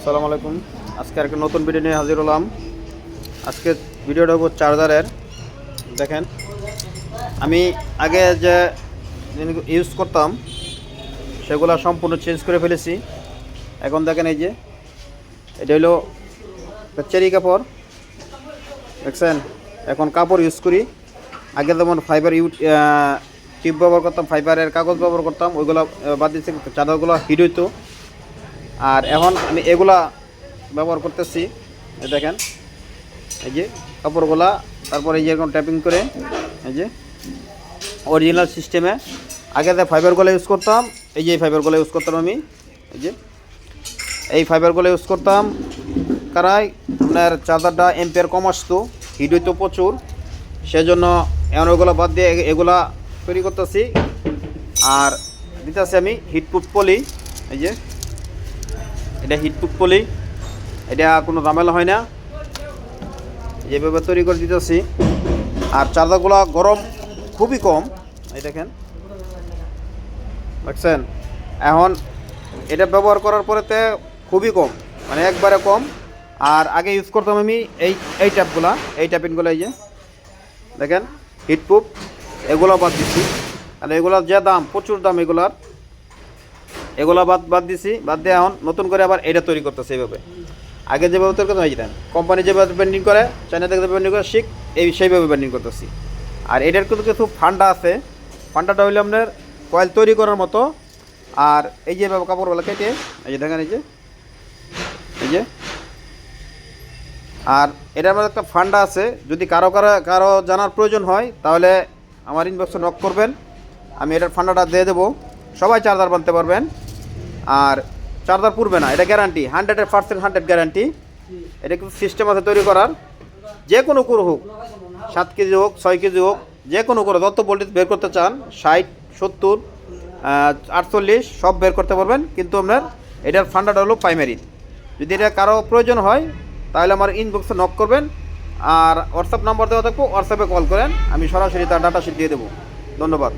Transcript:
আসসালামু আলাইকুম। আজকে একটা নতুন ভিডিও নিয়ে হাজির হলাম। আজকে ভিডিওটা হব চার্জারের। দেখেন, আমি আগে যে ইউজ করতাম, সেগুলো সম্পূর্ণ চেঞ্জ করে ফেলেছি। এখন দেখেন এই যে, এটা হলো চেরি কাপড়। দেখছেন? এখন কাপড় ইউজ করি। আগে যেমন ফাইবার ইউজ টিউব ব্যবহার করতাম ফাইবারের কাগজ ব্যবহার করতাম, ওইগুলো বাদ দিচ্ছি চাদরগুলো হিট হইতো। আর এখন আমি এগুলা ব্যবহার করতেছি দেখেন, এই যে কাপড়গুলা, তারপরে এই যে এরকম ট্যাপিং করে, এই যে অরিজিনাল সিস্টেমে আগে যে ফাইবারগুলো ইউজ করতাম, এই যে এই ফাইবারগুলো ইউজ করতাম আমি, এই যে, এই ফাইবারগুলো ইউজ করতাম কারাই আপনার চার্জারটা এম্পিয়ার কম আসতো হিট হইতো প্রচুর, সেজন্য এখন ওগুলো বাদ দিয়ে এগুলা তৈরি করতেছি। আর দিতেছি আমি হিটপ্রুফ পলি এই যে এটা হিটপ্রুফ পলি এটা কোনো ঝামেলা হয় না। যেভাবে তৈরি করে দিতেছি। আর চার্জারগুলো গরম খুবই কম। এই দেখেন। দেখছেন? এখন এটা ব্যবহার করার পরেতে খুবই কম। মানে একবারে কম। আর আগে ইউজ করতাম আমি এই এই ট্যাপগুলা এই ট্যাপিনগুলো এই যে। দেখেন? হিটপুপ এগুলো বাদ দিচ্ছি। আর এগুলোর যে দাম, প্রচুর দাম এগুলার। এগুলো বাদ বাদ দিছি, বাদ দিয়ে এখন নতুন করে আবার এটা তৈরি করতেছে এইভাবে। আগে যেভাবে তৈরি করতে হয়েছিলেন কোম্পানি যেভাবে পেন্টিং করে চাইনা থেকে পেন্টিং করে, শিখ, এই সেইভাবে পেন্টিং করতেছি। আর এটার কিন্তু কিছু ফান্ডা আছে। ফান্ডাটা হইলে আপনার কয়েল তৈরি করার মতো। আর এই যে কাপড়গুলো কেটে, এই যে দেখেন, এই যে এই যে। আর এটার মধ্যে একটা ফান্ডা আছে। যদি কারও কারও কারও জানার প্রয়োজন হয়, তাহলে আমার ইনবক্সে নক করবেন। আমি এটার ফান্ডাটা দিয়ে দেবো। সবাই চার্জার বানতে পারবেন। আর চার্জার পুরবে না, এটা গ্যারান্টি হান্ড্রেডের পার্সেন্ট হান্ড্রেড গ্যারান্টি এটা কিন্তু সিস্টেম আছে তৈরি করার। যে কোনো করে হোক, সাত কেজি হোক, ছয় কেজি হোক, যে কোনো করে যত ভোল্টেজ বের করতে চান, ষাট, সত্তর আটচল্লিশ, সব বের করতে পারবেন। কিন্তু আপনার এটার ফান্ডাটা হলো প্রাইমারি যদি এটা কারও প্রয়োজন হয়, তাহলে আমার ইনবক্সে নক করবেন। আর হোয়াটসঅ্যাপ নাম্বার দেওয়া থাকব হোয়াটসঅ্যাপে কল করেন। আমি সরাসরি তার ডাটা শিট দিয়ে দেবো। ধন্যবাদ।